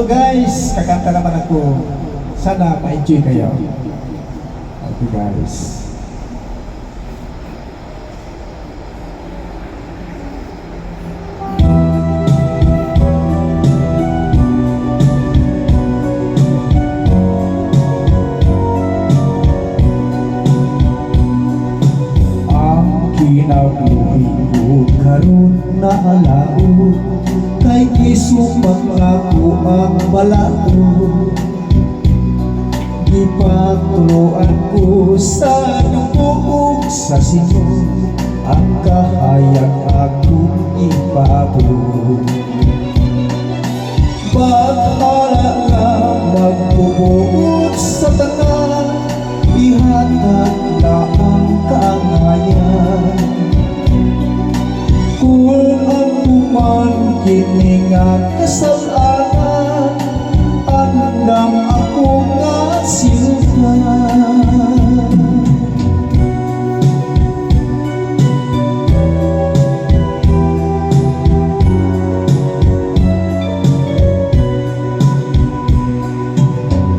Hello guys, kakanta naman ako. Sana ma-enjoy kayo. Okay guys. Ang kinabuhi ko karon na alao kay isupak ako ang balato Ipatuloan ko sa dugo sa sino ang kahayag akong ipabulong Pagkala man kiningat kasalanan Andam ako nga sinutan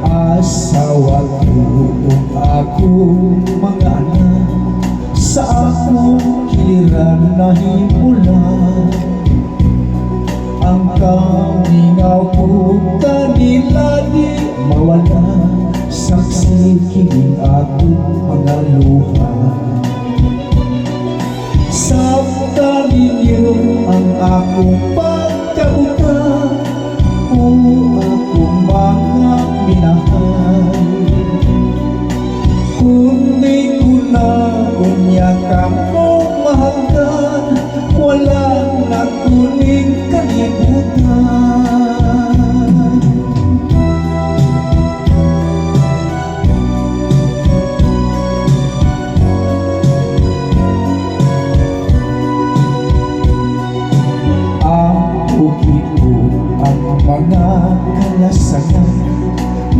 asawa ko akong mga anak sa akong kiliran na himula mga luha Sabta ninyo ang akong pagkabuka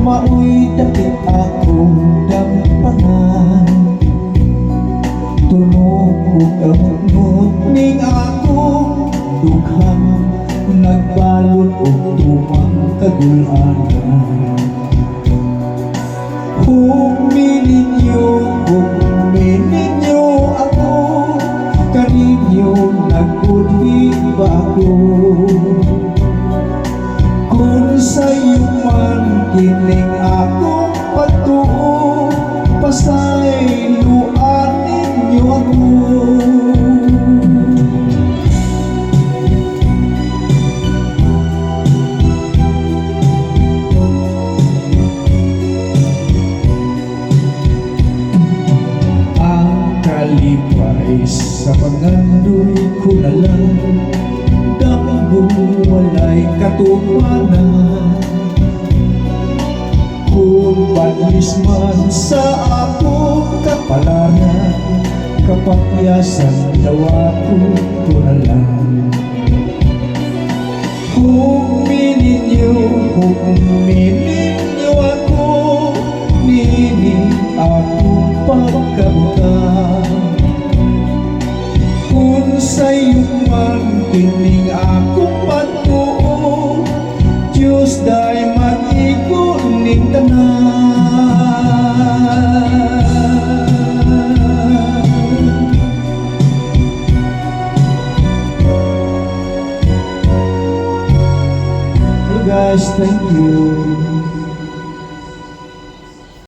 Mao'y dapit akong dampangan Tunog ko kamunod ning akong dughang Nagbalot o tumang kagulanan huminin niyo ako. Kaninyo nagbuti ba ako ang kalipay sa pangandoy ko na lang. Damgo walay katumanan Kung balis man sa akong kapalaran Kapakyasan daw ako ko na lang. Huminin niyo, huminin niyo ako Nini akong pagkabutan Kung sa'yo man kining akong patuo Diyos dahi mag-ikot ning tanan guys, thank you.